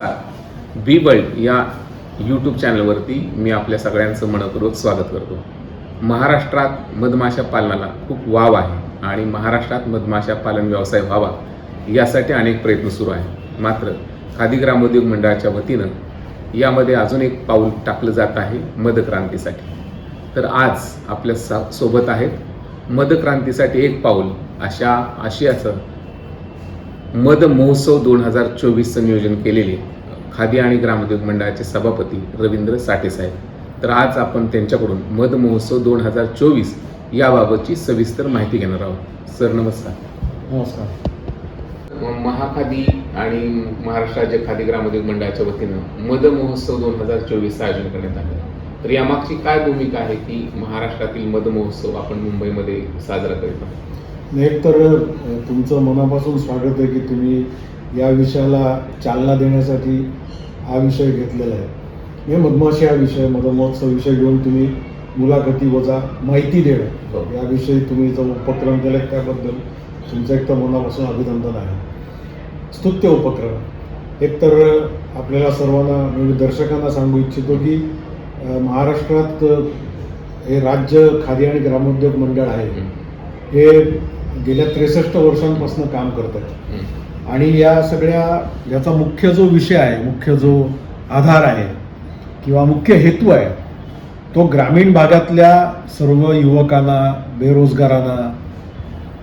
बी world या YouTube चॅनलवरती मी आपल्या सगळ्यांचं मनपूर्वक स्वागत करतो. महाराष्ट्रात मधमाशा पालनाला खूप वाव आहे आणि महाराष्ट्रात मधमाशा पालन व्यवसाय व्हावा यासाठी अनेक प्रयत्न सुरू आहेत. मात्र खादी ग्रामोद्योग मंडळाच्या वतीनं यामध्ये अजून एक पाऊल टाकलं जात आहे मधक्रांतीसाठी तर आज आपल्या सा सोबत आहेत मधक्रांतीसाठी एक पाऊल अशा आशियाचं मद महोत्सव दोन हजार चोवीसचं नियोजन केलेले खादी आणि ग्रामोद्योग मंडळाचे सभापती रवींद्र साठे साहेब. तर आज आपण त्यांच्याकडून मध महोत्सव दोन हजार चोवीस याबाबतची सविस्तर माहिती घेणार आहोत. सर नमस्कार. नमस्कार. महाखादी आणि महाराष्ट्र राज्य खादी ग्रामोद्योग मंडळाच्या वतीनं मध महोत्सव दोन हजार चोवीसचं आयोजन करण्यात आलं. तर यामागची काय भूमिका आहे की महाराष्ट्रातील मध महोत्सव आपण मुंबईमध्ये साजरा करीत? आहोत एक तर तुमचं मनापासून स्वागत आहे की तुम्ही या विषयाला चालना देण्यासाठी हा विषय घेतलेला आहे. हे मधमाशी हा विषय मधमहोत्सव विषय घेऊन तुम्ही मुलाखती वजा माहिती हो. देणं याविषयी तुम्ही जो उपक्रम केला त्याबद्दल तुमचं एक तर मनापासून अभिनंदन आहे. स्तुत्य उपक्रम. एक तर आपल्याला सर्वांना मी दर्शकांना सांगू इच्छितो की महाराष्ट्रात हे राज्य खादी आणि ग्रामोद्योग मंडळ आहे. हे गेल्या त्रेसष्ट वर्षांपासून काम करत आहेत आणि या सगळ्या याचा मुख्य जो विषय आहे मुख्य जो आधार आहे किंवा मुख्य हेतू आहे तो ग्रामीण भागातल्या सर्व युवकांना बेरोजगारांना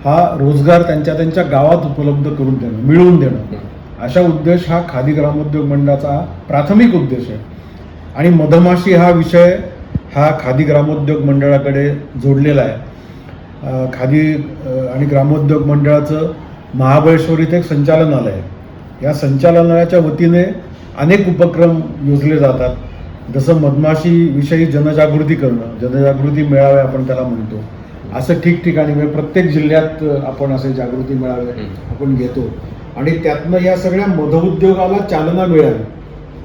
हा रोजगार त्यांच्या त्यांच्या गावात उपलब्ध करून देणं मिळवून देणं. अशा उद्देश हा खादी ग्रामोद्योग मंडळाचा प्राथमिक उद्देश आहे. आणि मधमाशी हा विषय हा खादी ग्रामोद्योग मंडळाकडे जोडलेला आहे. खादी आणि ग्रामोद्योग मंडळाचं महाबळेश्वर इथे एक संचालनालय. आहे या संचालनालयाच्या वतीने अनेक उपक्रम योजले जातात. जसं मधमाशीविषयी जनजागृती करणं जनजागृती मेळावे आपण त्याला म्हणतो. असं ठिकठिकाणी म्हणजे प्रत्येक जिल्ह्यात आपण असे जागृती मेळावे आपण घेतो. आणि त्यातनं या सगळ्या मधउद्योगाला चालना मिळावी.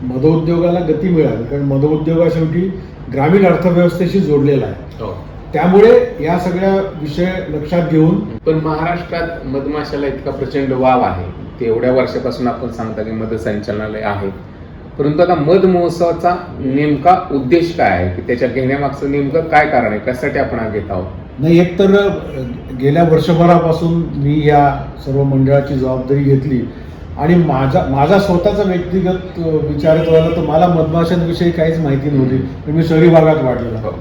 मधउद्योगाला गती मिळावी. कारण मधउद्योग हा शेवटी ग्रामीण अर्थव्यवस्थेशी जोडलेला आहे. हो. त्यामुळे या सगळ्या विषय लक्षात घेऊन पण महाराष्ट्रात मधमाशाला इतका प्रचंड वाव आहे. ते एवढ्या वर्षापासून आपण सांगता की मध संचालनालय आहे. परंतु आता मध महोत्सवाचा नेमका उद्देश काय आहे? की त्याच्या घेण्यामागचं नेमकं काय कारण आहे? कशासाठी आपण हा घेत आहोत? नाही एक तर गेल्या वर्षभरापासून मी या सर्व मंडळाची जबाबदारी घेतली. आणि माझा माझा स्वतःचा व्यक्तिगत विचार व्हायला तर मला मधमाशांविषयी काहीच माहिती नव्हती. मी शहरी भागात वाढलेला. हो.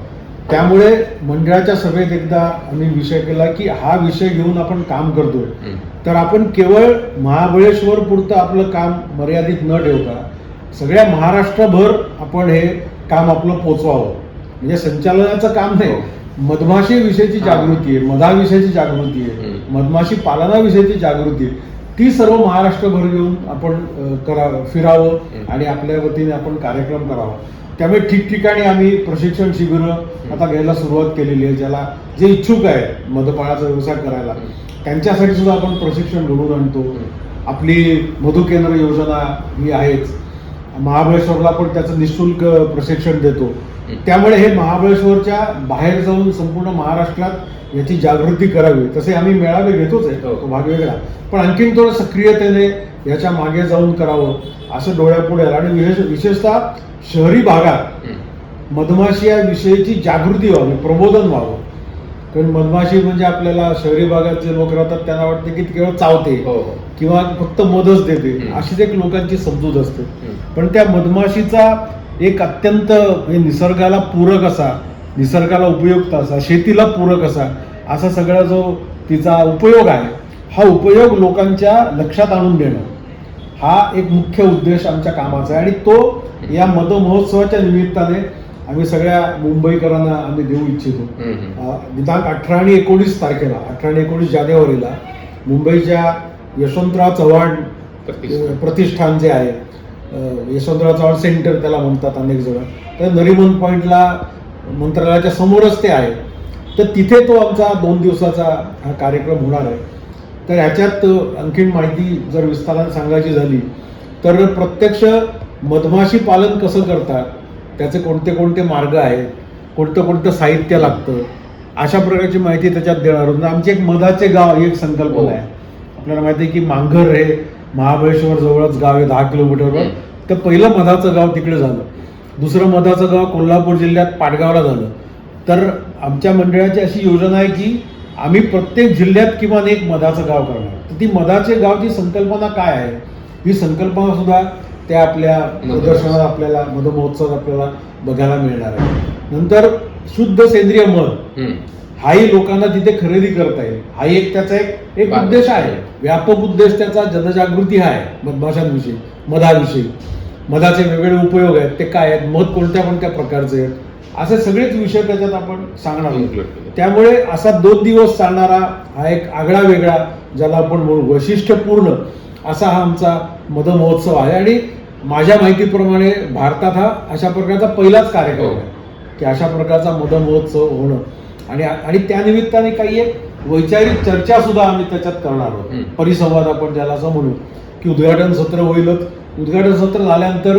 त्यामुळे मंडळाच्या सभेत एकदा आम्ही विषय केला की हा विषय घेऊन आपण काम करतोय. तर आपण केवळ महाबळेश्वर पुरतं आपलं काम मर्यादित न ठेवता सगळ्या महाराष्ट्रभर आपण हे काम आपलं पोचवावं म्हणजे संचालनाचं काम नाही मधमाशी विषयीची हा. जागृती आहे मधाविषयीची जागृती आहे. मधमाशी पालनाविषयीची जागृती आहे ती सर्व महाराष्ट्रभर घेऊन आपण करा फिरावं. आणि आपल्या वतीने आपण कार्यक्रम करावा. त्यामुळे ठिकठिकाणी आम्ही प्रशिक्षण शिबिरं आता घ्यायला सुरुवात केलेली आहे ज्याला जे इच्छुक आहे मधपाळाचा व्यवसाय करायला त्यांच्यासाठी सुद्धा आपण प्रशिक्षण घडवून आणतो. आपली मधु केंद्र योजना ही आहेच. महाबळेश्वरला पण त्याचं निशुल्क प्रशिक्षण देतो. त्यामुळे हे महाबळेश्वरच्या बाहेर जाऊन संपूर्ण महाराष्ट्रात याची जागृती करावी तसे आम्ही मेळावे घेतोच आहे. तो भाग वेगळा पण आणखीन थोडं सक्रियतेने याच्या मागे जाऊन करावं असं डोळ्यापुढे आलं आणि विशेष विशेषतः शहरी भागात. मधमाशी या विषयीची जागृती व्हावी प्रबोधन व्हावं कारण मधमाशी म्हणजे आपल्याला शहरी भागात जे लोक राहतात त्यांना वाटतं की केवळ चावते हो हो किंवा फक्त मधच देते. अशीच एक लोकांची समजूत असते. पण त्या मधमाशीचा एक अत्यंत निसर्गाला पूरक असा निसर्गाला उपयुक्त असा शेतीला पूरक असा असा सगळा जो तिचा उपयोग आहे हा उपयोग लोकांच्या लक्षात आणून देणं हा एक मुख्य उद्देश आमच्या कामाचा आहे. आणि तो या मध महोत्सवाच्या निमित्ताने आम्ही सगळ्या मुंबईकरांना आम्ही देऊ इच्छितो. दिनांक अठरा आणि एकोणीस तारखेला अठरा आणि एकोणीस जानेवारीला मुंबईच्या यशवंतराव चव्हाण प्रतिष्ठान. जे आहे यशवंतराव चव्हाण सेंटर त्याला म्हणतात अनेक जण. तर नरिमन पॉईंटला मंत्रालयाच्या समोरच ते आहे. तर तिथे तो आमचा दोन दिवसाचा हा कार्यक्रम होणार आहे. तर ह्याच्यात आणखीन माहिती जर विस्ताराने सांगायची झाली तर प्रत्यक्ष मधमाशी पालन कसं करतात त्याचे कोणते कोणते मार्ग आहेत कोणतं कोणतं साहित्य लागतं अशा प्रकारची माहिती त्याच्यात देणार आहोत. म्हणजे आमचे एक मधाचे गाव ही एक संकल्पना आहे. आपल्याला माहिती आहे की मांघर हे महाबळेश्वर जवळच गाव आहे दहा किलोमीटरवर. तर पहिलं मधाचं गाव तिकडे झालं. दुसरं मधाचं गाव कोल्हापूर जिल्ह्यात पाटगावला झालं. तर आमच्या मंडळाची अशी योजना आहे की आम्ही प्रत्येक जिल्ह्यात किमान एक मधाचं गाव करणार. तर ती मधाचे गावची संकल्पना काय आहे? ही संकल्पना सुद्धा त्या आपल्या प्रदर्शनात आपल्याला मध महोत्सवात आपल्याला बघायला मिळणार आहे. नंतर शुद्ध सेंद्रिय मध. हाही लोकांना तिथे खरेदी करता येईल. हाही एक त्याचा एक एक. उद्देश आहे. व्यापक उद्देश त्याचा जनजागृती हा आहे मधमाशांविषयी मधाविषयी मधाचे वेगवेगळे उपयोग आहेत ते काय आहेत मध कोणत्या कोणत्या प्रकारचे आहेत असे सगळेच विषय त्याच्यात आपण सांगणार आहोत. त्यामुळे असा दोन दिवस चालणारा हा एक आगळा वेगळा ज्याला आपण म्हणू वैशिष्ट्यपूर्ण असा हा आमचा मध महोत्सव आहे आणि माझ्या माहितीप्रमाणे भारतात हा अशा प्रकारचा पहिलाच कार्यक्रम हो. आहे की अशा प्रकारचा मध महोत्सव होणं आणि आणि त्या निमित्ताने काही एक वैचारिक चर्चा सुद्धा आम्ही त्याच्यात करणार आहोत. परिसंवाद आपण ज्याला असं म्हणू की उद्घाटन सत्र होईलच. उद्घाटन सत्र झाल्यानंतर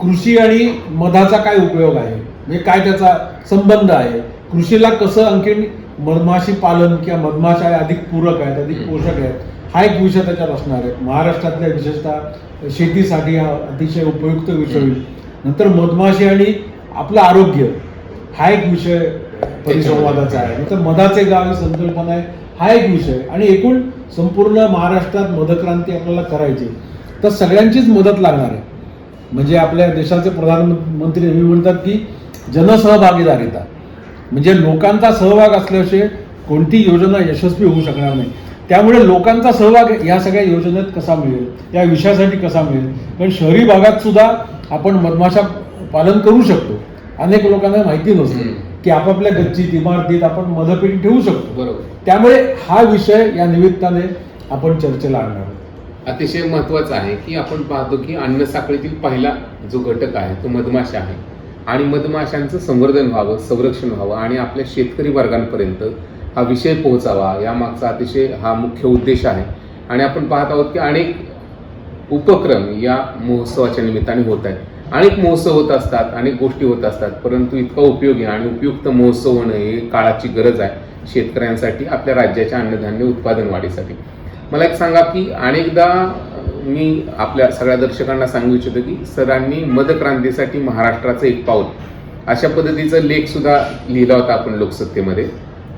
कृषी आणि मधाचा काय उपयोग आहे? म्हणजे काय त्याचा संबंध आहे? कृषीला कसं आणखीन मधमाशी पालन किंवा मधमाशा अधिक पूरक आहेत अधिक. पोषक आहेत हा एक विषय त्याच्यात असणार आहे. महाराष्ट्रातल्या विशेषतः शेतीसाठी हा अतिशय उपयुक्त विषय होईल. नंतर मधमाशी आणि आपलं आरोग्य हा एक विषय परिसंवादाचा आहे. तर मधाचे गाव ही संकल्पना आहे. हा एक विषय. आणि एकूण संपूर्ण महाराष्ट्रात मधक्रांती आपल्याला करायची तर सगळ्यांचीच मदत लागणार आहे. म्हणजे आपल्या देशाचे प्रधानमंत्री नेहमी म्हणतात की जनसहभागीदारीता. म्हणजे लोकांचा सहभाग असल्याशिवाय कोणती योजना यशस्वी होऊ शकणार नाही. त्यामुळे लोकांचा सहभाग या सगळ्या योजनेत कसा मिळेल? या विषयासाठी कसा मिळेल? कारण शहरी भागात सुद्धा आपण मधमाशा पालन करू शकतो. अनेक लोकांना माहिती नसते. की आपापल्या गच्चीत इमारतीत आपण मधपेटी ठेवू शकतो. बरोबर. त्यामुळे हा विषय या निमित्ताने आपण चर्चेला आणणार आहोत. अतिशय महत्वाचं आहे की आपण पाहतो की अन्न साखळीतील पहिला जो घटक आहे तो मधमाशा आहे. आणि मधमाशांचं संवर्धन व्हावं संरक्षण व्हावं आणि आपल्या शेतकरी वर्गांपर्यंत हा विषय पोहोचावा यामागचा अतिशय हा मुख्य उद्देश आहे. आणि आपण पाहत आहोत की अनेक उपक्रम या महोत्सवाच्या निमित्ताने होत आहेत. अनेक महोत्सव होत असतात अनेक गोष्टी होत असतात परंतु इतका उपयोगी आणि उपयुक्त महोत्सव होणं हे काळाची गरज आहे शेतकऱ्यांसाठी आपल्या राज्याच्या अन्नधान्य उत्पादन वाढीसाठी. मला एक सांगा की अनेकदा मी आपल्या सगळ्या दर्शकांना सांगू इच्छितो की सरांनी मदक्रांतीसाठी महाराष्ट्राचं एक पाऊल अशा पद्धतीचा लेख सुद्धा लिहिला होता आपण लोकसत्तेमध्ये.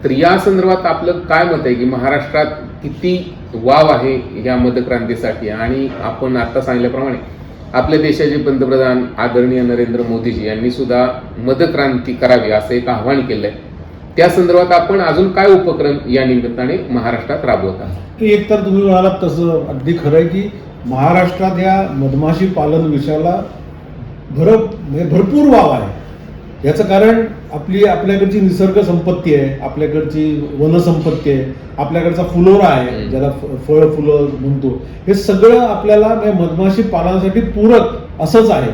तर या संदर्भात आपलं काय मत आहे की महाराष्ट्रात किती वाव आहे या मदक्रांतीसाठी? आणि आपण आता सांगितल्याप्रमाणे आपल्या देशाचे पंतप्रधान आदरणीय नरेंद्र मोदीजी यांनी सुद्धा मदक्रांती करावी असं एक आव्हान केलंय. त्या संदर्भात आपण अजून काय उपक्रम या निमित्ताने महाराष्ट्रात राबवत आहात? की एक तर तुम्ही म्हणालात तसं अगदी खरं आहे की महाराष्ट्रात या मधमाशी पालन विषयाला भर म्हणजे भरपूर वाव आहे. याचं कारण आपली आपल्याकडची निसर्ग संपत्ती आहे आपल्याकडची वनसंपत्ती आहे आपल्याकडचा फुलोरा आहे. ज्याला फळ फुलं म्हणतो. हे सगळं आपल्याला मधमाशी पालनासाठी पूरक असंच आहे.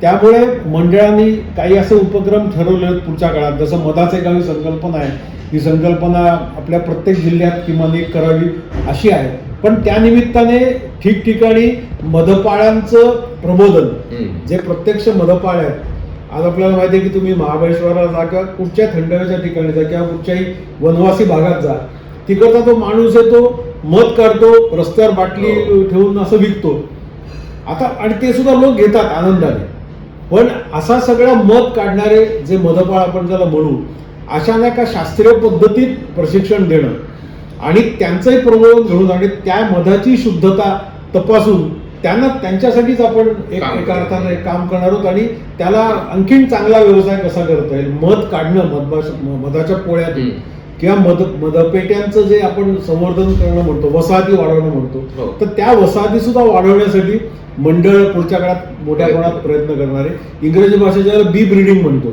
त्यामुळे मंडळांनी काही असे उपक्रम ठरवले आहेत पुढच्या काळात. जसं मधाचे गावी संकल्पना आहे. ही संकल्पना आपल्या प्रत्येक जिल्ह्यात किमान एक करावी अशी आहे. पण त्या निमित्ताने ठिकठिकाणी मधपाळ्यांचं प्रबोधन. जे प्रत्यक्ष मधपाळ आहेत आज आपल्याला माहिती आहे की तुम्ही महाबळेश्वरला जा किंवा कुठच्या थंड हवेच्या ठिकाणी जा किंवा कुठच्याही वनवासी भागात जा तिकडचा तो माणूस आहे तो मध काढतो रस्त्यावर बाटली हो. ठेवून असं विकतो आता आणि ते सुद्धा लोक घेतात आनंदाने पण असा सगळा मध काढणारे जे मधपाळ आपण ज्याला म्हणू अशा नाही का शास्त्रीय पद्धतीत प्रशिक्षण देणं आणि त्यांचंही प्रबोधन घडून आणि त्या मधाची शुद्धता तपासून त्यांना त्यांच्यासाठीच आपण एक एका. अर्थाने काम करणार आहोत आणि त्याला आणखीन चांगला व्यवसाय कसा करता येईल मध काढणं मधाच्या पोळ्यातून हम्म. किंवा मध मधपेट्यांचं जे आपण संवर्धन करणं म्हणतो वसाहती वाढवणं म्हणतो हो. तर त्या वसाहती सुद्धा वाढवण्यासाठी मंडळ पुढच्या काळात मोठ्या प्रमाणात प्रयत्न करणार आहे इंग्रजी भाषेत ज्याला बी ब्रीडिंग म्हणतो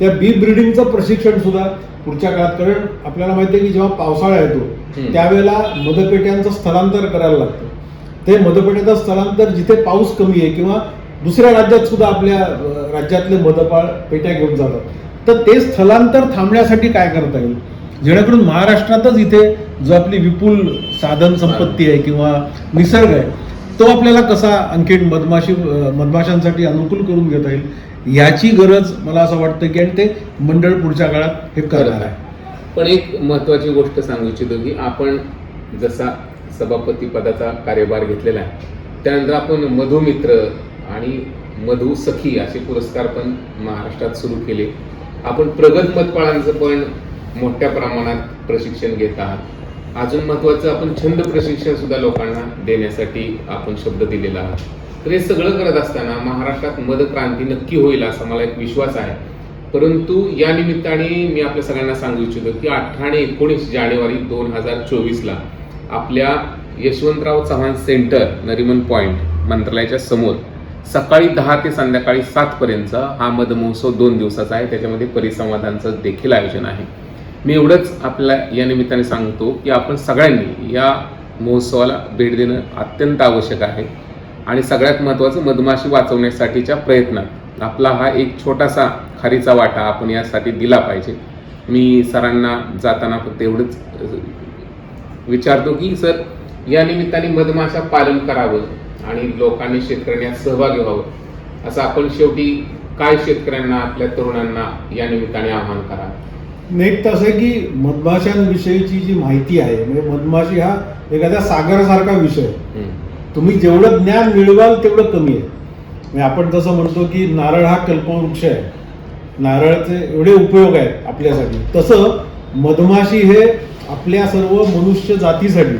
त्या बी ब्रीडिंगचं प्रशिक्षण सुद्धा पुढच्या काळात कारण आपल्याला माहिती आहे की जेव्हा पावसाळा येतो. त्यावेळेला मधपेट्यांचं स्थलांतर करायला लागतं ते मधपेट्याचं स्थलांतर जिथे पाऊस कमी आहे किंवा दुसऱ्या राज्यात सुद्धा आपल्या राज्यातले मधपाळ पेट्या घेऊन जातात. तर ते स्थलांतर थांबण्यासाठी काय करता येईल? जेणेकरून महाराष्ट्रातच इथे जो आपली विपुल साधन संपत्ती आहे किंवा निसर्ग आहे तो आपल्याला कसा आणखी मधमाशी मधमाशांसाठी अनुकूल करून घेता येईल याची गरज मला असं वाटतं की आणि ते मंडळ पुढच्या काळात हे करणार आहे. पण एक महत्वाची गोष्ट सांगू इच्छितो की आपण जसा सभापती पदाचा कार्यभार घेतलेला आहे. त्यानंतर आपण मधुमित्र आणि मधु सखी असे पुरस्कार पण महाराष्ट्रात सुरू केले. आपण प्रगत मतपाळांचं पण मोठ्या प्रमाणात प्रशिक्षण घेत आहात. अजून महत्त्वाचं आपण छंद प्रशिक्षण सुद्धा लोकांना देण्यासाठी आपण शब्द दिलेला आहात. तर हे सगळं करत असताना महाराष्ट्रात मदक्रांती नक्की होईल असा मला एक विश्वास आहे. परंतु या निमित्ताने मी आपल्या सगळ्यांना सांगू इच्छितो की अठरा आणि एकोणीस जानेवारी दोन हजार चोवीसला आपल्या यशवंतराव चव्हाण सेंटर नरिमन पॉईंट मंत्रालयाच्या समोर सकाळी दहा ते संध्याकाळी सातपर्यंतचा हा मधमहोत्सव दोन दिवसाचा आहे. त्याच्यामध्ये परिसंवादांचं देखील आयोजन आहे. मी एवढंच आपल्या या निमित्ताने सांगतो की आपण सगळ्यांनी या महोत्सवाला भेट देणं अत्यंत आवश्यक आहे. आणि सगळ्यात महत्त्वाचं मधमाशी वाचवण्यासाठीच्या प्रयत्नात. आपला हा एक छोटासा खारीचा वाटा आपण यासाठी दिला पाहिजे. मी सरांना जाताना फक्त एवढंच विचारतो की सर या निमित्ताने मधमाशा पालन करावं आणि लोकांनी शेतकऱ्यांनी सहभागी व्हावं. असं आपण शेवटी काय शेतकऱ्यांना आपल्या तरुणांना या निमित्ताने आवाहन करावं नेट असं आहे की मधमाशांविषयीची जी माहिती आहे म्हणजे मधमाशी हा एखाद्या सागरासारखा विषय. तुम्ही जेवढं ज्ञान मिळवाल तेवढं कमी आहे. म्हणजे आपण तसं म्हणतो की नारळ हा कल्पवृक्ष आहे. नारळाचे एवढे उपयोग आहेत आपल्यासाठी. तसं मधमाशी हे आपल्या सर्व मनुष्य जातीसाठी.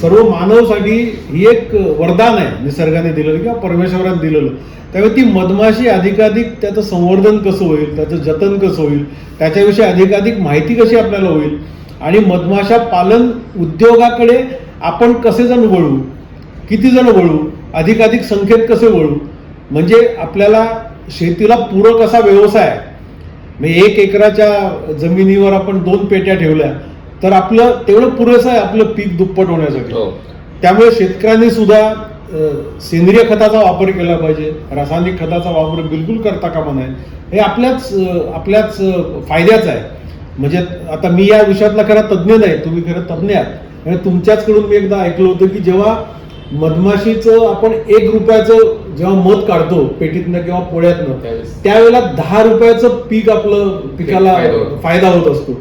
सर्व मानवसाठी ही एक वरदान आहे निसर्गाने दिलेलं किंवा परमेश्वराने दिलेलं त्यामुळे ती मधमाशी अधिकाधिक त्याचं संवर्धन कसं होईल त्याचं जतन कसं होईल त्याच्याविषयी अधिकाधिक माहिती कशी आपल्याला होईल आणि मधमाशा पालन उद्योगाकडे आपण कसे जण वळू किती जण वळू अधिकाधिक संख्येत कसे वळू म्हणजे आपल्याला शेतीला पूरक असा व्यवसाय म्हणजे एक एकराच्या जमिनीवर आपण दोन पेट्या ठेवल्या तर आपलं तेवढं पुरेसं आहे आपलं पीक दुप्पट होण्यासाठी. हो. त्यामुळे शेतकऱ्यांनी सुद्धा अ, सेंद्रिय खताचा वापर केला पाहिजे. रासायनिक खताचा वापर बिलकुल करता कामा नये. हे आपल्याच अ, आपल्याच अ, फायद्याचं आहे. म्हणजे आता मी या विषयातला खरा तज्ज्ञ नाही तुम्ही खरं तज्ज्ञ आहात. आणि तुमच्याचकडून मी एकदा ऐकलं होतं की जेव्हा मधमाशीचं आपण एक रुपयाचं जेव्हा मध काढतो पेटीतनं किंवा पोळ्यातनं त्यावेळेस. त्यावेळेला दहा रुपयाचं पीक आपलं पिकाला फायदा होतो. फायदा होत असतो.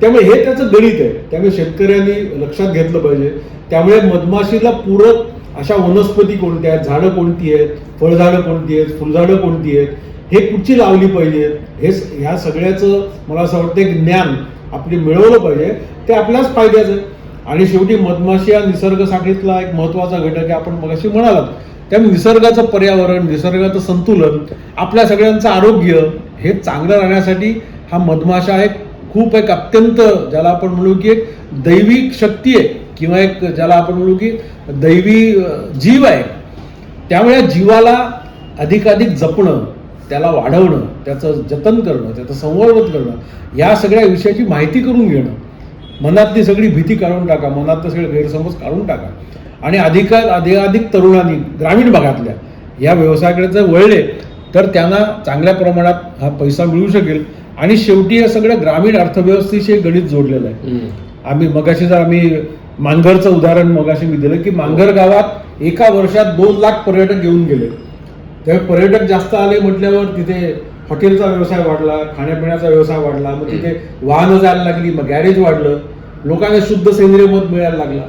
त्यामुळे हे त्याचं गणित आहे. त्यामुळे शेतकऱ्यांनी लक्षात घेतलं पाहिजे. त्यामुळे मधमाशीला पूरक अशा वनस्पती कोणत्या आहेत? झाडं कोणती आहेत? फळझाडं कोणती आहेत? फुलझाडं कोणती आहेत? हे कुठची लावली पाहिजेत हे ह्या सगळ्याचं मला असं वाटतं एक ज्ञान आपले मिळवलं पाहिजे. ते आपल्याच फायद्याचं आहे. आणि शेवटी मधमाशी हा निसर्गसाठीतला एक महत्त्वाचा घटक आहे. आपण मगाशी म्हणालात. त्यामुळे निसर्गाचं पर्यावरण निसर्गाचं संतुलन आपल्या सगळ्यांचं आरोग्य हे चांगलं राहण्यासाठी हा मधमाशा एक खूप एक अत्यंत ज्याला आपण म्हणू की एक दैविक शक्ती आहे किंवा एक ज्याला आपण म्हणू की दैवी जीव आहे. त्यामुळे जीवाला अधिकाधिक जपणं त्याला वाढवणं त्याचं जतन करणं त्याचं संवर्धन करणं या सगळ्या विषयाची माहिती करून घेणं. मनातली सगळी भीती काढून टाका मनातले सगळे गैरसमज काढून टाका. आणि अधिका अधिकाधिक तरुणांनी ग्रामीण भागातल्या या व्यवसायाकडे जर वळले तर त्यांना चांगल्या प्रमाणात हा पैसा मिळू शकेल. आणि शेवटी या सगळ्या ग्रामीण अर्थव्यवस्थेशी गणित जोडलेलं आहे. आम्ही मगाशी जर आम्ही मानघरचं उदाहरण मगाशी मी दिलं की मानघर गावात एका वर्षात दोन लाख पर्यटक येऊन गेले. त्यामुळे पर्यटक जास्त आले म्हटल्यावर तिथे हॉटेलचा व्यवसाय वाढला खाण्यापिण्याचा व्यवसाय वाढला मग तिथे वाहनं जायला लागली मग गॅरेज वाढलं लोकांना शुद्ध सेंद्रिय मध मिळायला लागला.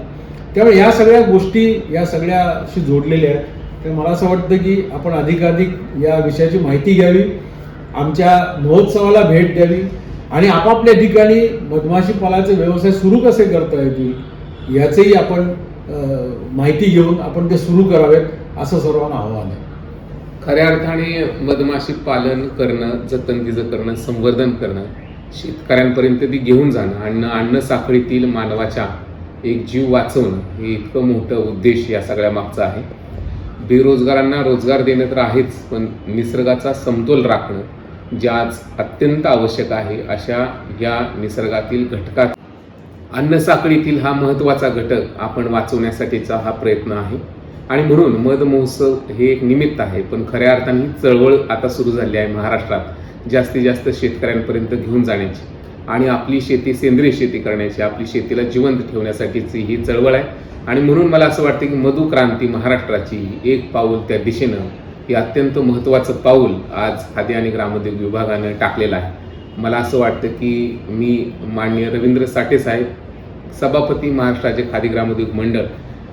त्यामुळे या सगळ्या गोष्टी या सगळ्याशी जोडलेल्या आहेत. तर मला असं वाटतं की आपण अधिकाधिक या विषयाची माहिती घ्यावी. आमच्या महोत्सवाला भेट द्यावी आणि आपापल्या ठिकाणी मधमाशी पालाचे व्यवसाय सुरू कसे करता येतील याचंही आपण माहिती घेऊन आपण ते सुरू करावेत असं सर्वांना आव्हान आहे. खऱ्या अर्थाने मधमाशी पालन करणं जतन तिचं करणं संवर्धन करणं शेतकऱ्यांपर्यंत ती घेऊन जाणं अन्न अन्न साखळीतील मानवाच्या एक जीव वाचवणं हे इतकं मोठं उद्देश या सगळ्या मागचा आहे. बेरोजगारांना रोजगार देणं तर आहेच पण निसर्गाचा समतोल राखणं ज्याच आज अत्यंत आवश्यक आहे अशा या निसर्गातील घटकात. अन्न साखळीतील हा महत्त्वाचा घटक आपण वाचवण्यासाठीचा हा प्रयत्न आहे. आणि म्हणून मध महोत्सव हे एक निमित्त आहे. पण खऱ्या अर्थाने ही चळवळ आता सुरू झाली आहे महाराष्ट्रात. जास्तीत जास्त शेतकऱ्यांपर्यंत घेऊन जाण्याची. आणि आपली शेती सेंद्रिय शेती करण्याची आपली शेतीला जिवंत ठेवण्यासाठीची ही चळवळ आहे. आणि म्हणून मला असं वाटतं की मधु क्रांती महाराष्ट्राची एक पाऊल त्या दिशेनं हे अत्यंत महत्त्वाचं पाऊल आज खादी आणि ग्रामोद्योग विभागानं टाकलेलं आहे. मला असं वाटतं की मी माननीय रवींद्र साठे साहेब सभापती महाराष्ट्राचे खादी ग्रामोद्योग मंडळ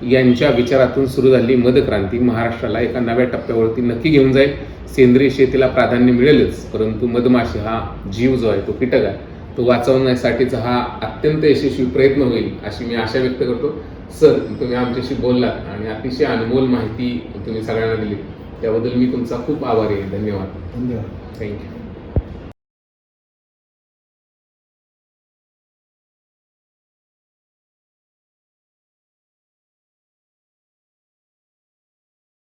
यांच्या विचारातून सुरू झालेली मधक्रांती महाराष्ट्राला एका नव्या टप्प्यावरती नक्की घेऊन जाईल. सेंद्रिय शेतीला प्राधान्य मिळेलच परंतु मधमाशी हा जीव जो आहे तो कीटक आहे. तो वाचवण्यासाठीचा हा अत्यंत यशस्वी प्रयत्न होईल अशी मी आशा व्यक्त करतो. सर तुम्ही आमच्याशी बोललात आणि अतिशय अनमोल माहिती तुम्ही सगळ्यांना दिली. त्याबद्दल मी तुमचा खूप आभारी आहे. धन्यवाद. धन्यवाद. थँक्यू